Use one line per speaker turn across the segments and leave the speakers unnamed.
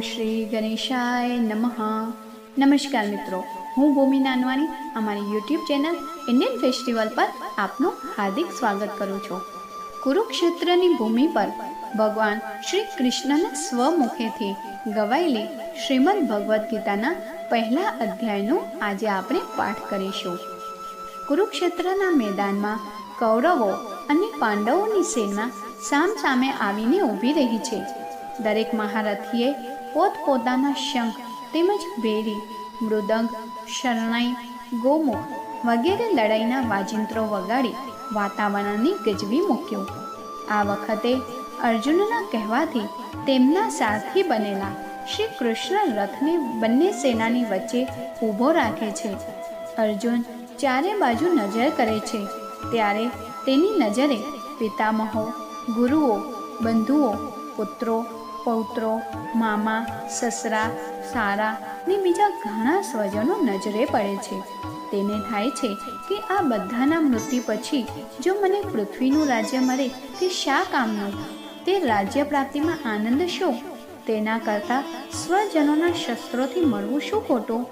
શ્રી ગણેશાય નમઃ. નમસ્કાર મિત્રો, હું ભૂમિ નાનવાની અમારી યુટ્યુબ ચેનલ ઇન્ડિયન ફેસ્ટિવલ પર આપનું હાર્દિક સ્વાગત કરું છું. કુરુક્ષેત્રની ભૂમિ પર ભગવાન શ્રી કૃષ્ણના સ્વમુખેથી ગવાયેલી શ્રીમદ ભગવદ્ ગીતાના પહેલા અધ્યાયનું આજે આપણે પાઠ કરીશું. કુરુક્ષેત્રના મેદાનમાં કૌરવો અને પાંડવોની સેના સામ સામે આવીને ઊભી રહી છે. દરેક મહારથીએ પોતપોતાના શંખ તેમજ બેરી, મૃદંગ, શરણાઈ ગોમો વગેરે લડાઈના વાજિંત્રો વગાડી વાતાવરણને ગજવી મૂક્યું. આ વખતે અર્જુનના કહેવાથી તેમના સારથી બનેલા શ્રી કૃષ્ણ રથને બંને સેનાની વચ્ચે ઊભો રાખે છે. અર્જુન ચારે બાજુ નજર કરે છે. ત્યારે તેની નજરે પિતામહો, ગુરુઓ, બંધુઓ, પુત્રો પૌત્રો, મામા, સસરા, સારા ને બીજા ઘણા સ્વજનો નજરે પડે છે. તેને થાય છે કે આ બધાના મૃત્યુ પછી જો મને પૃથ્વીનું રાજ્ય મળે, તે શા કામનું? તે રાજ્ય પ્રાપ્તિમાં આનંદ શું? તેના કરતાં સ્વજનોના શસ્ત્રોથી મળવું શું ખોટું?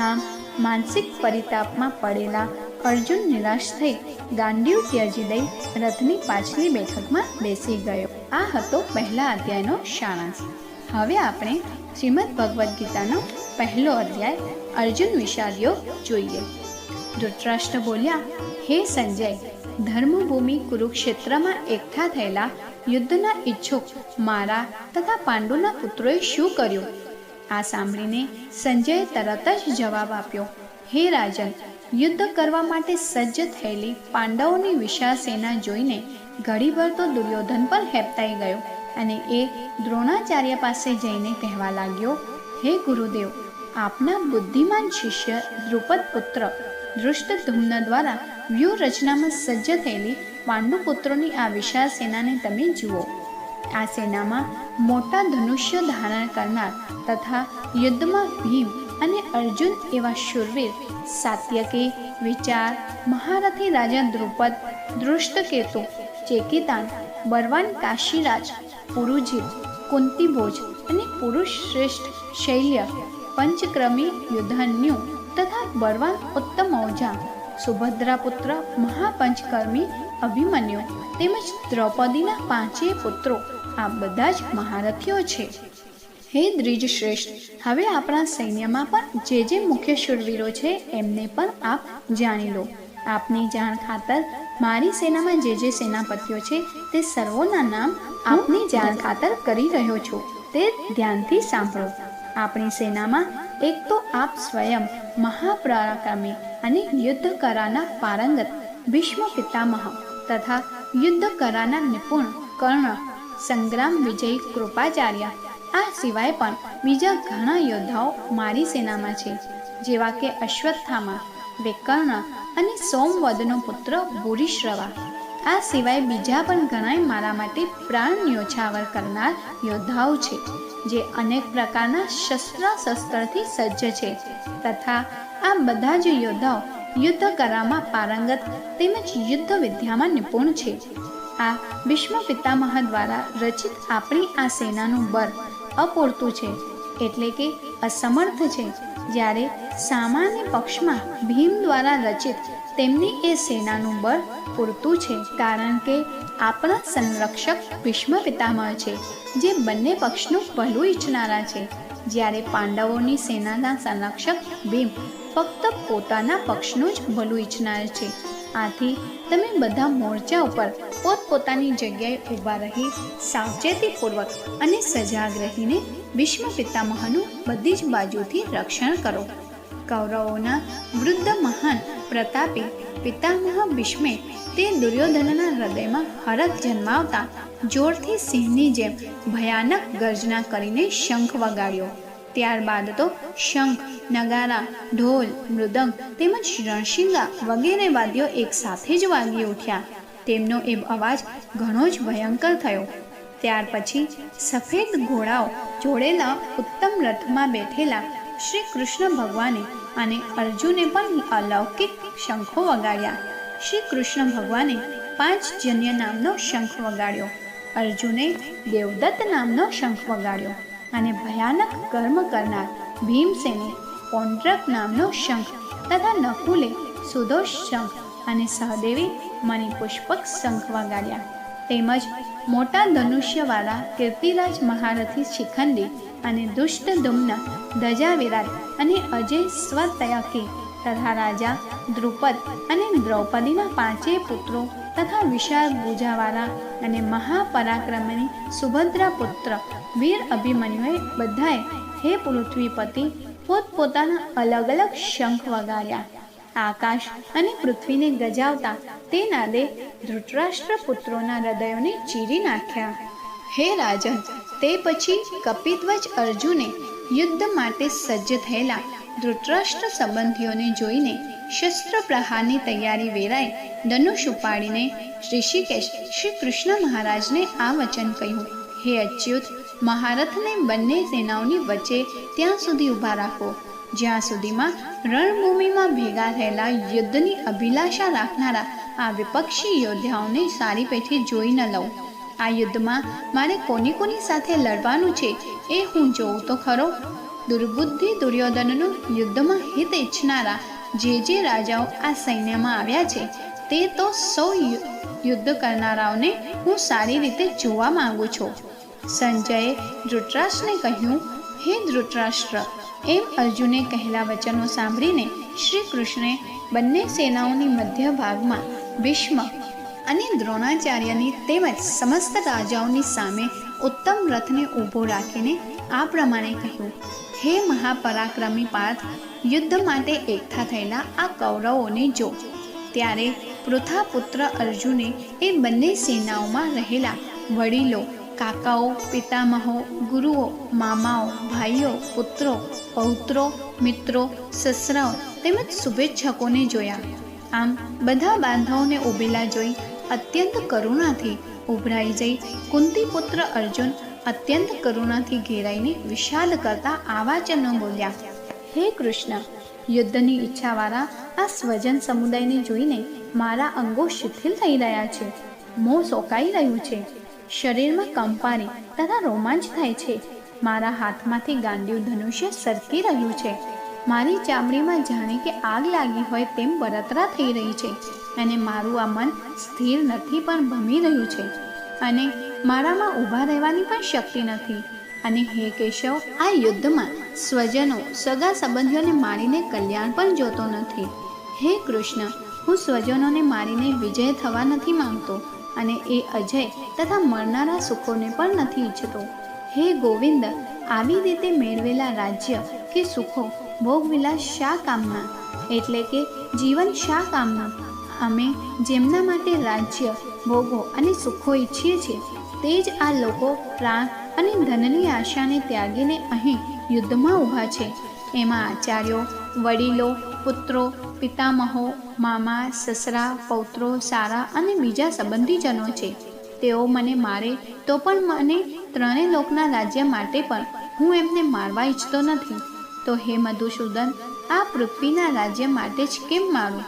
આમ, માનસિક પરિતાપમાં પડેલા અર્જુન નિરાશ થઈ ગાંડીવ ત્યજી દઈ રથની પાછલી બેઠકમાં બેસી ગયો. આ હતો પહેલા અધ્યાયનો સારાંશ. હવે આપણે શ્રીમદ ભગવદ્ ગીતાનો પહેલો અધ્યાય અર્જુન વિષાદયો જોઈએ. ધૃતરાષ્ટ્ર બોલ્યા, હે સંજય, ધર્મભૂમિ કુરુક્ષેત્રમાં એકઠા થયેલા યુદ્ધના ઈચ્છુક મારા તથા પાંડુના પુત્રોએ શું કર્યું? આ સાંભળીને સંજયે તરત જ જવાબ આપ્યો, હે રાજન યુદ્ધ કરવા માટે સજ્જ થયેલી પાંડવોની વિશાળ સેના જોઈને ઘડીભર તો દુર્યોધન પણ હેપતાઈ ગયો અને એ દ્રોણાચાર્ય પાસે જઈને કહેવા લાગ્યો, હે ગુરુદેવ, આપના બુદ્ધિમાન શિષ્ય દ્રુપદ પુત્ર દૃષ્ટધુમ્ન દ્વારા વ્યૂહરચનામાં સજ્જ થયેલી પાંડુપુત્રોની આ વિશાળ સેનાને તમે જુઓ. આ સેનામાં મોટા ધનુષ્ય ધારણ કરનાર તથા યુદ્ધમાં ભીમ અને અર્જુન એવા શૂરવીર, સાત્યકી, વિચાર, મહારથી રાજા દ્રુપદ, દૃષ્ટકેતુ, ચેકિતાન બરવાન કાશીરાજ પુરુજીત કુંતીભોજ અને પુરુષ શ્રેષ્ઠ શૈલ્ય, પંચક્રમી યુધન્યુ તથા બળવાન ઉત્તમૌજા સુભદ્રાપુત્ર, મહાપંચકર્મી, અભિમન્યુ તેમજ દ્રૌપદીના પાંચેય પુત્રો, આ બધા જ મહારથીઓ છે. હે દ્રિજ શ્રેષ્ઠ હવે આપણા સૈન્યમાં પણ જે જે મુખ્ય શૂરવીરો છે એમને પણ આપ જાણી લો. આપની જાણ ખાતર મારી સેનામાં જે જે સેનાપતિઓ છે તે સર્વોના નામ આપની જાણ ખાતર કરી રહ્યો છું. તે ધ્યાનથી સાંભળો. આપણી સેનામાં એક તો આપ સ્વયં મહાપરાક્રમી અને યુદ્ધ કરાના પારંગત ભીષ્મ પિતામહ તથા યુદ્ધ કરાના નિપુણ કર્ણ સંગ્રામ વિજય કૃપાચાર્ય આ સિવાય પણ બીજા ઘણા યોદ્ધાઓ મારી સેનામાં છે, જેવા કે અશ્વત્થામા, વિકર્ણ અને સોમવદનો પુત્ર ભૂરિશ્રવા. આ સિવાય બીજા પણ ઘણાય મારા માટે પ્રાણ ન્યોછાવર કરનાર યોદ્ધાઓ છે, જે અનેક પ્રકારના શસ્ત્ર શસ્ત્રથી સજ્જ છે, તથા આ બધા જ યોદ્ધાઓ યુદ્ધ કરામાં પારંગત તેમજ યુદ્ધ વિદ્યામાં નિપુણ છે. આ ભીષ્મ પિતામહ દ્વારા રચિત આપણી આ સેનાનું બળ અપૂરતું છે, એટલે કે અસમર્થ છે, જ્યારે સામાન્ય પક્ષમાં ભીમ દ્વારા રચિત તેમની એ સેનાનું બળ પૂરતું છે, કારણ કે આપણા સંરક્ષક ભીષ્મ પિતામહ છે, જે બંને પક્ષનું ભલું ઈચ્છનારા છે, જ્યારે પાંડવોની સેનાના સંરક્ષક ભીમ ફક્ત પોતાના પક્ષનું જ ભલું ઈચ્છનાર છે. આથી તમે બધા મોરચા ઉપર પોતપોતાની જગ્યાએ ઊભા રહી, સાવચેતીપૂર્વક અને સજાગ રહીને ભીષ્મ પિતામહનું બધી જ બાજુથી રક્ષણ કરો. કૌરવોના વૃદ્ધ મહાન પ્રતાપી પિતામહ ભીષ્મે તે દુર્યોધનના હૃદયમાં હરખ જન્માવતા જોરથી સિંહની જેમ ભયાનક ગર્જના કરીને શંખ વગાડ્યો. ત્યારબાદ તો શંખ, નગારા, ઢોલ, મૃદંગ તેમજ રણશિંગા વગેરે વાદ્યો એક સાથે જ વાગી ઉઠ્યા. તેમનો એ અવાજ ઘણો જ ભયંકર થયો. ત્યાર પછી સફેદ ઘોડાઓ જોડેલા ઉત્તમ રથમાં બેઠેલા શ્રી કૃષ્ણ ભગવાને અને અર્જુને પણ અલૌકિક શંખો વગાડ્યા. શ્રી કૃષ્ણ ભગવાને પાંચ જન્ય નામનો શંખ વગાડ્યો. અર્જુને દેવદત્ત નામનો શંખ વગાડ્યો. અને ભયાનક કર્મ કરનાર ભીમસેને પોન્ટ્રક નામનો શંખ તથા નકુલે સુદોષ શંખ અને સહદેવે પુષ્પક શંખ વગાડ્યા. તેમજ મોટા ધનુષ્યવાળા કીર્તિરાજ મહારથી શિખંડી અને દુષ્ટ દુમ્ન ધજા વિરાટ અને અજય સ્વતયકી તથા રાજા દ્રુપદ અને દ્રૌપદીના પાંચેય પુત્રો તથા વિશાળ ભુજાવાળા અને મહાપરાક્રમણી સુભદ્રા પુત્ર વીર અભિમન્યુએ બધાએ હે પૃથ્વીપતિ, પોતપોતાના અલગ અલગ શંખ વગાડ્યા આકાશ અને પૃથ્વીને ગજાવતા તે નાદે ધૃતરાષ્ટ્ર પુત્રોના હૃદયોને ચીરી નાખ્યા. હે રાજન, તે પછી કપિધ્વજ અર્જુને યુદ્ધ માટે સજ્જ થયેલા ધૃતરાષ્ટ્ર સંબંધીઓને જોઈને શસ્ત્ર પ્રહારની તૈયારી વેરાય ધનુષ ઉપાડીને ઋષિકેશ શ્રી કૃષ્ણ મહારાજને આ વચન કહ્યું. હે અચ્યુત મહારથને બંને સેનાઓની વચ્ચે ત્યાં સુધી ઊભા રાખો. જ્યાં સુધીમાં રણભૂમિમાં ભેગા થયેલા યુદ્ધની અભિલાષા રાખનારા આ વિપક્ષી યોદ્ધાઓને સારી પેઠે જોઈ ન લઉં. આ યુદ્ધમાં મારે કોની કોની સાથે લડવાનું છે એ હું જોઉં તો ખરો. દુર્બુદ્ધિ દુર્યોધનનું યુદ્ધમાં હિત ઈચ્છનારા જે જે રાજાઓ આ સૈન્યમાં આવ્યા છે, તે તો સૌ યુદ્ધ કરનારાઓને હું સારી રીતે જોવા માંગુ છું. સંજયે ધૃતરાષ્ટ્રને કહ્યું, હે ધૃતરાષ્ટ્ર, એમ અર્જુને કહેલા વચનો સાંભળીને શ્રી કૃષ્ણે બંને સેનાઓની મધ્ય ભાગમાં ભીષ્મ અને દ્રોણાચાર્યની તેમજ સમસ્ત રાજાઓની સામે ઉત્તમ રથને ઊભો રાખીને આ પ્રમાણે કહ્યું, હે મહાપરાક્રમી પાર્થ, યુદ્ધ માટે એકઠા થયેલા આ કૌરવોને જો, ત્યારે પૃથા પુત્ર અર્જુને એ બંને સેનાઓમાં રહેલા વડીલો કાકાઓ, પિતામહો, ગુરુઓ, મામાઓ, ભાઈઓ, પુત્રો, પૌત્રો, મિત્રો, સસરાઓ તેમજ શુભેચ્છકોને જોયા. આમ બધા બાંધવોને ઊભેલા જોઈ અત્યંત કરુણાથી ઉભરાઈ જઈ કુંતી પુત્ર અર્જુન અત્યંત કરુણાથી ઘેરાઈને વિશાલ કરતા આ વચનો બોલ્યા, હે કૃષ્ણ, યુદ્ધની ઈચ્છાવાળા આ સ્વજન સમુદાયને જોઈને મારા અંગો શિથિલ થઈ રહ્યા છે. મોં સોકાઈ રહ્યું છે. શરીરમાં કંપારી તથા રોમાંચ થાય છે. મારા હાથમાંથી ગાંડિયું ધનુષ્ય સરકી રહ્યું છે. મારી ચામડીમાં જાણે કે આગ લાગી હોય તેમ બળતરા થઈ રહી છે અને મારું આ મન સ્થિર નથી પણ ભમી રહ્યું છે. અને મારામાં ઊભા રહેવાની પણ શક્તિ નથી. અને હે કેશવ, આ યુદ્ધમાં સ્વજનો સગા સંબંધીઓને મારીને કલ્યાણ પણ જોતો નથી. હે કૃષ્ણ, હું સ્વજનોને મારીને વિજય થવા નથી માંગતો. અને એ અજય તથા મરનારા સુખોને પણ નથી ઈચ્છતો. હે ગોવિંદ, આવી રીતે મેળવેલા રાજ્ય કે સુખો ભોગવિલાસ શા કામના? એટલે કે જીવન શા કામનું? અમે જેમના માટે રાજ્ય, ભોગો અને સુખો ઈચ્છીએ છીએ, તે જ આ લોકો પ્રાણ અને ધનની આશાને ત્યાગીને અહીં યુદ્ધમાં ઊભા છે. એમાં આચાર્યો, વડીલો, પુત્રો પિતામહો, મામા, સસરા, પૌત્રો, સારા અને બીજા સંબંધીજનો છે. તેઓ મને મારે તો પણ મને ત્રણેય લોકના રાજ્ય માટે પણ હું એમને મારવા ઈચ્છતો નથી. તો હે મધુસૂદન, આ પૃથ્વીના રાજ્ય માટે જ કેમ મારું?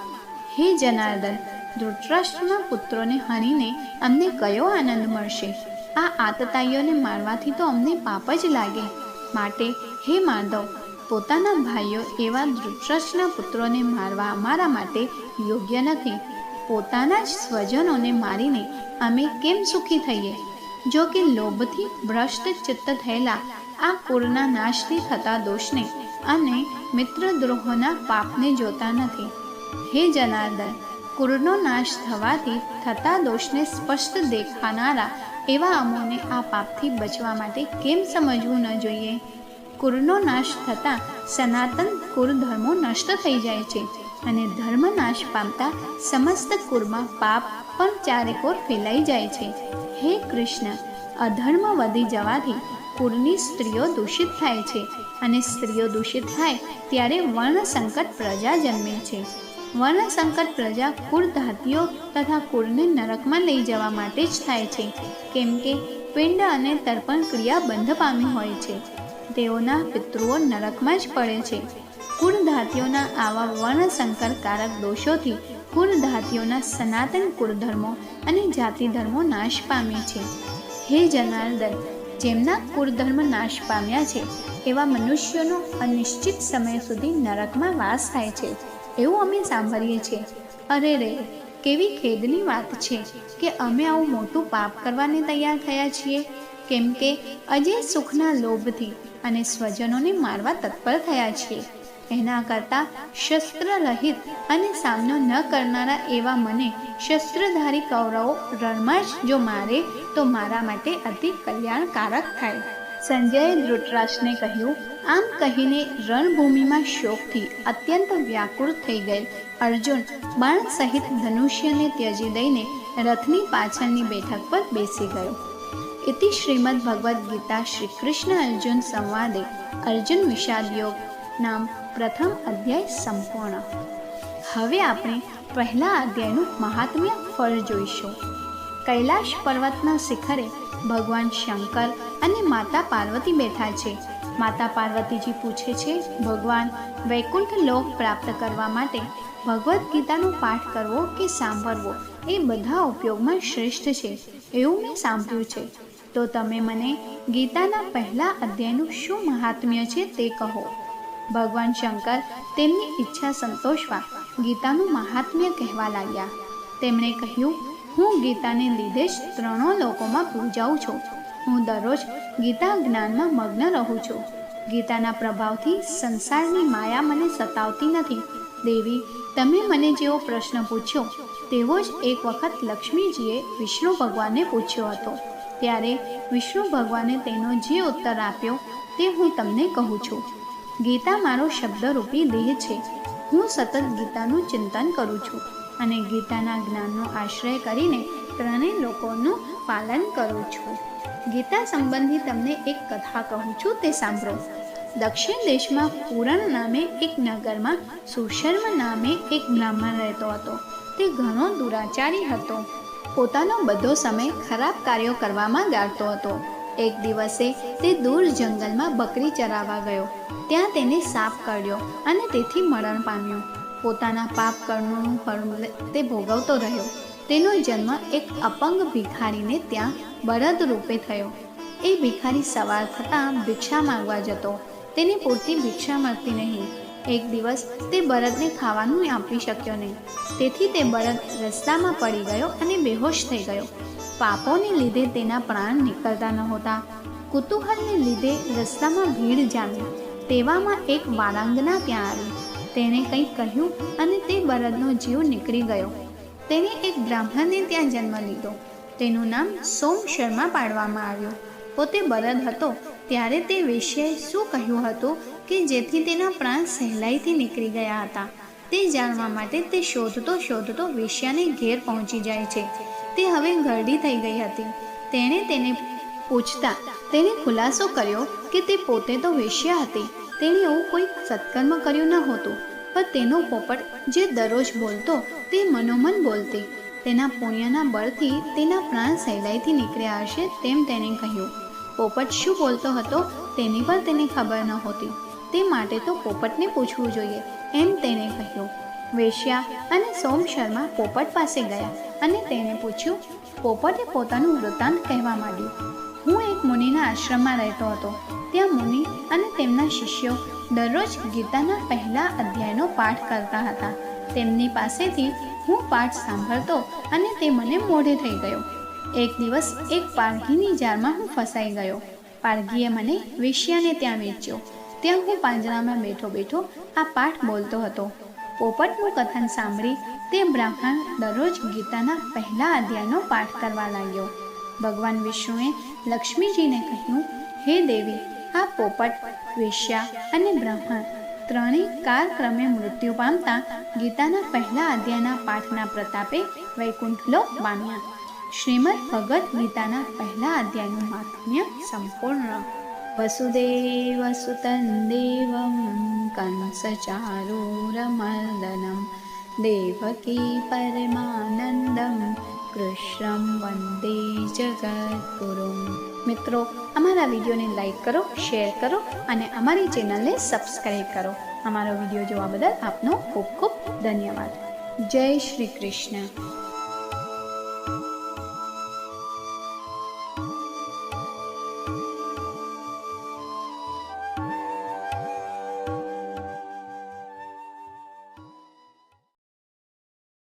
હે જનાર્દન, ધૃતરાષ્ટ્રના પુત્રોને હણીને અમને કયો આનંદ મળશે? આ આતતાઈઓને મારવાથી તો અમને પાપ જ લાગે. માટે હે માધવ પોતાના ભાઈઓ એવા ધૃતરાષ્ટ્રના પુત્રોને મારવા અમારા માટે યોગ્ય નથી. પોતાના જ સ્વજનોને મારીને અમે કેમ સુખી થઈએ? જો કે લોભથી ભ્રષ્ટ ચિત્ત થયેલા આ કુળના નાશથી થતા દોષને અને મિત્રદ્રોહોના પાપને જોતા નથી. હે જનાર્દન, કુળનો નાશ થવાથી થતા દોષને સ્પષ્ટ દેખાનારા એવા અમોને આ પાપથી બચવા માટે કેમ સમજવું ન જોઈએ? કુળનો નાશ થતાં સનાતન કુળ ધર્મો નષ્ટ થઈ જાય છે અને ધર્મ નાશ પામતા સમસ્ત કુળમાં પાપ પણ ચારેકોર ફેલાઈ જાય છે. હે કૃષ્ણ, અધર્મ વધી જવાથી કુળની સ્ત્રીઓ દૂષિત થાય છે અને સ્ત્રીઓ દૂષિત થાય ત્યારે વર્ણ સંકટ પ્રજા જન્મે છે. વર્ણ સંકટ પ્રજા કુળ ધાતીઓ તથા કુળને નરકમાં લઈ જવા માટે જ થાય છે. કેમ કે પિંડ અને તર્પણ ક્રિયા બંધ પામી હોય છે. તેઓના પિતૃઓ નરકમાં જ પડે છે. કુળધાતીઓના આવા વર્ણસંકર કારક દોષોથી કુળધાતીઓના સનાતન કુળધર્મો અને જાતિ ધર્મો નાશ પામે છે. હે જનાર્દન, જેમના કુળધર્મ નાશ પામ્યા છે, એવા મનુષ્યોનો અનિશ્ચિત સમય સુધી નરકમાં વાસ થાય છે. એવું અમે સાંભળીએ છીએ. અરે રે, કેવી ખેદની વાત છે કે અમે આવું મોટું પાપ કરવાને તૈયાર થયા છીએ? કેમ કે અજય સુખના લોભથી અને સ્વજનોને મારવા તત્પર થયા છે એના કરતાં શસ્ત્ર રહિત અને સામનો ન કરનારા એવા મને શસ્ત્રધારી કૌરવો રણમાં જ જો મારે, તો મારા માટે અતિ કલ્યાણકારક થાય. સંજયે ધૃતરાષ્ટ્રને કહ્યું, આમ કહીને રણભૂમિમાં શોકથી અત્યંત વ્યાકુળ થઈ ગયેલ અર્જુન બાણ સહિત ધનુષ્યને ત્યજી દઈને રથની પાછળની બેઠક પર બેસી ગયો. ઇતિ શ્રીમદ ભગવદ્ ગીતા શ્રી કૃષ્ણ અર્જુન સંવાદે અર્જુન વિષાદ યોગ નામ પ્રથમ અધ્યાય સંપૂર્ણ હવે આપણે પહેલા અધ્યાયનું મહાત્મ્ય ફળ જોઈશું કૈલાશ પર્વતના શિખરે ભગવાન શંકર અને માતા પાર્વતી બેઠા છે માતા પાર્વતીજી પૂછે છે ભગવાન વૈકુંઠ લોક પ્રાપ્ત કરવા માટે ભગવદ્ ગીતાનો પાઠ કરવો કે સાંભળવો એ બધા ઉપયોગમાં શ્રેષ્ઠ છે, એવું મેં સાંભળ્યું છે. તો તમે મને ગીતાના પહેલા અધ્યાયનું શું મહાત્મ્ય છે તે કહો. ભગવાન શંકર તેમની ઈચ્છા સંતોષવા ગીતાનું મહાત્મ્ય કહેવા લાગ્યા. તેમણે કહ્યું, હું ગીતાને લીધે જ ત્રણો લોકોમાં પૂજાઉં છું. હું દરરોજ ગીતા જ્ઞાનમાં મગ્ન રહું છું. ગીતાના પ્રભાવથી સંસારની માયા મને સતાવતી નથી. દેવી, તમે મને જેવો પ્રશ્ન પૂછ્યો, તેવો જ એક વખત લક્ષ્મીજીએ વિષ્ણુ ભગવાનને પૂછ્યો હતો. ત્યારે વિષ્ણુ ભગવાને તેનો જે ઉત્તર આપ્યો તે હું તમને કહું છું. ગીતા મારો શબ્દરૂપી દેહ છે. હું સતત ગીતાનું ચિંતન કરું છું અને ગીતાના જ્ઞાનનો આશ્રય કરીને ત્રણેય લોકોનું પાલન કરું છું. ગીતા સંબંધી તમને એક કથા કહું છું તે સાંભળો. દક્ષિણ દેશમાં પૂરણ નામે એક નગરમાં સુશર્મ નામે એક બ્રાહ્મણ રહેતો હતો. તે ઘણો દુરાચારી હતો. પોતાનો બધો સમય ખરાબ કાર્યો કરવામાં ગાળતો હતો. એક દિવસે તે દૂર જંગલમાં બકરી ચરાવવા ગયો. ત્યાં તેને સાપ કરડ્યો અને તેથી મરણ પામ્યો. પોતાના પાપ કર્મનું ફળ તે ભોગવતો રહ્યો. તેનો જન્મ એક અપંગ ભિખારીને ત્યાં બળદ રૂપે થયો. એ ભિખારી સવાર થતાં ભિક્ષા માંગવા જતો. તેને પૂરતી ભિક્ષા મળતી નહીં. એક દિવસ તે બળદને ખાવાનું આપી શક્યો નહીં. તેથી તે બળદ રસ્તામાં પડી ગયો અને બેહોશ થઈ ગયો. પાપોને લીધે તેના પ્રાણ નીકળતા નહોતા. કુતૂહલને લીધે રસ્તામાં ભીડ જામી. તેવામાં એક વાળાંગના ત્યાં આવી. તેણે કંઈક કહ્યું અને તે બળદનો જીવ નીકળી ગયો. તેને એક બ્રાહ્મણને ત્યાં જન્મ લીધો. તેનું નામ સોમ શર્મા પાડવામાં આવ્યું. પોતે બળદ હતો. ત્યારે તે વિશે શું કહ્યું હતું કે જેથી તેના પ્રાણ સહેલાઈથી નીકળી ગયા હતા. તે જાણવા માટે તે શોધતો શોધતો વેશ્યાને ઘેર પહોંચી જાય છે. તે હવે ઘરડી થઈ ગઈ હતી. તેણે તેને પૂછતા તેણે ખુલાસો કર્યો કે તે પોતે તો વેશ્યા હતી. તેણે એવું કોઈ સત્કર્મ કર્યું ન હતું. પણ તેનો પોપટ જે દરરોજ બોલતો તે મનોમન બોલતી. તેના પુણ્યના બળથી તેના પ્રાણ સહેલાઈથી નીકળ્યા હશે તેમ તેણે કહ્યું. પોપટ શું બોલતો હતો તેની પણ તેને ખબર નહોતી તે માટે તો પોપટને પૂછવું જોઈએ. એમ તેણે કહ્યું. વેશ્યા અને સોમ શર્મા પોપટ પાસે ગયા અને તેણે પૂછ્યું, પોપટે પોતાનું વૃત્તાંત કહેવા માંડ્યું. હું એક મુનિના આશ્રમમાં રહેતો હતો. ત્યાં મુનિ અને તેમના શિષ્યો દરરોજ ગીતાના પહેલા અધ્યાયનો પાઠ કરતા હતા. તેમની પાસેથી હું પાઠ સાંભળતો અને તે મને મોઢે થઈ ગયો. એક દિવસ એક પારઘીની જારમાં હું ફસાઈ ગયો. પારઘીએ મને વેશ્યાને ત્યાં વેચ્યો. ત્યાં હું પાંજરામાં બેઠો બેઠો આ પાઠ બોલતો હતો. પોપટનું કથન સાંભળી તે બ્રાહ્મણ દરરોજ ગીતાના પહેલા અધ્યાયનો પાઠ કરવા લાગ્યો. ભગવાન વિષ્ણુએ લક્ષ્મીજીને કહ્યું, હે દેવી, આ પોપટ, વેશ્યા અને બ્રાહ્મણ ત્રણેય કાળક્રમે મૃત્યુ પામતા ગીતાના પહેલા અધ્યાયના પાઠના પ્રતાપે વૈકુંઠલો પામ્યા શ્રીમદ ભગવદ્ ગીતાના પહેલા અધ્યાયનું મહાત્મ્ય સંપૂર્ણ. સુતં દેવં કંસચારૂરમર્દનમ દેવકી પરમાનંદમ કૃષ્ણમ વંદે જગદગુરુ મિત્રો અમારા વિડીયોને લાઈક કરો, શેર કરો અને અમારી ચેનલને સબસ્ક્રાઈબ કરો. અમારો વીડિયો જોવા બદલ આપનો ખૂબ ખૂબ ધન્યવાદ. જય શ્રી કૃષ્ણ.